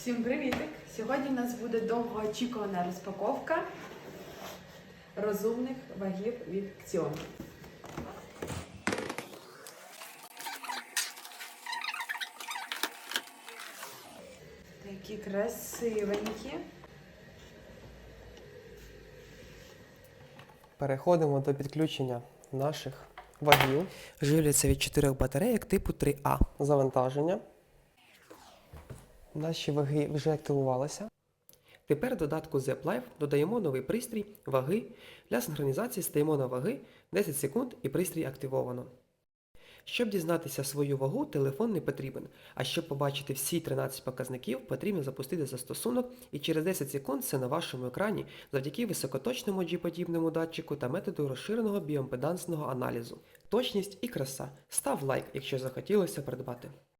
Всім привітик! Сьогодні в нас буде довгоочікувана розпаковка розумних вагів від Xiaomi. Такі красивенькі. Переходимо до підключення наших вагів. Живляться від чотирьох батарейок типу 3А. Завантаження. Наші ваги вже активувалися. Тепер в додатку Zep Live додаємо новий пристрій ваги. Для синхронізації стаємо на ваги 10 секунд і пристрій активовано. Щоб дізнатися свою вагу, телефон не потрібен, а щоб побачити всі 13 показників, потрібно запустити застосунок і через 10 секунд це на вашому екрані завдяки високоточному G-подібному датчику та методу розширеного біомпедансного аналізу. Точність і краса. Став лайк, якщо захотілося придбати.